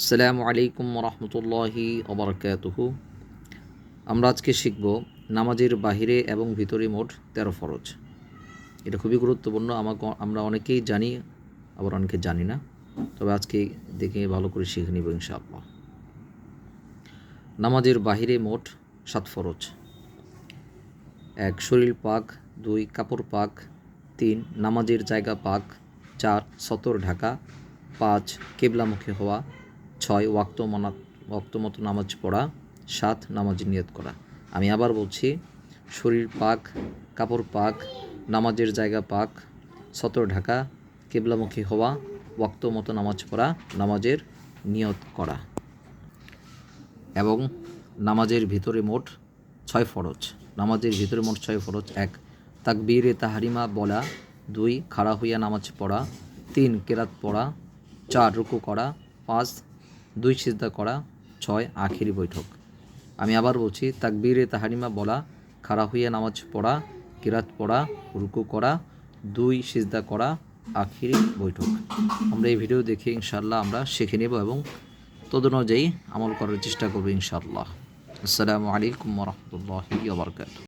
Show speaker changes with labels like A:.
A: আসসালামু আলাইকুম রহমতুল্লাহি অবরকাতুহু আমরা আজকে শিখব নামাজের বাহিরে এবং ভিতরে মোট তেরো ফরজ। এটা খুবই গুরুত্বপূর্ণ, আমাকে, আমরা অনেকেই জানি, আবার অনেকে জানি না। তবে আজকে দেখে ভালো করে শিখে নিব ইনশাআল্লাহ। নামাজের বাহিরে মোট সাত ফরজ। এক, শরীর পাক। দুই, কাপড় পাক। তিন, নামাজের জায়গা পাক। চার, সতর ঢাকা। পাঁচ, কেবলামুখী হওয়া। ছয় ওয়াক্ত মনা ওয়াক্ত মতো নামাজ পড়া, সাত নামাজের নিয়ত করা। আমি আবার বলছি, শরীর পাক, কাপড় পাক, নামাজের জায়গা পাক, সতর ঢাকা, কেবলামুখী হওয়া, ওয়াক্ত মতো নামাজ পড়া, নামাজের নিয়ত করা। এবং নামাজের ভিতরে মোট ছয় ফরজ। নামাজের ভিতরে মোট ছয় ফরজ। এক, তাকবীরে তাহারিমা বলা। দুই, খাড়া হইয়া নামাজ পড়া। তিন, কেরাত পড়া। চার, রুকু করা। পাঁচ দুই সিজদা করা ছয় আখিরি বৈঠক। আমি আবার বলছি, তাকবীরে তাহারিমা বলা, খাড়া হইয়া নামাজ পড়া, কিরাত পড়া, রুকু করা, দুই সিজদা করা আখিরি বৈঠক। আমরা এই ভিডিও দেখে ইনশাল্লাহ আমরা শিখে নেব এবং তদনুযায়ী আমল করার চেষ্টা করব ইনশাআল্লাহ। আসসালামু আলাইকুম রহমতুল্লাহি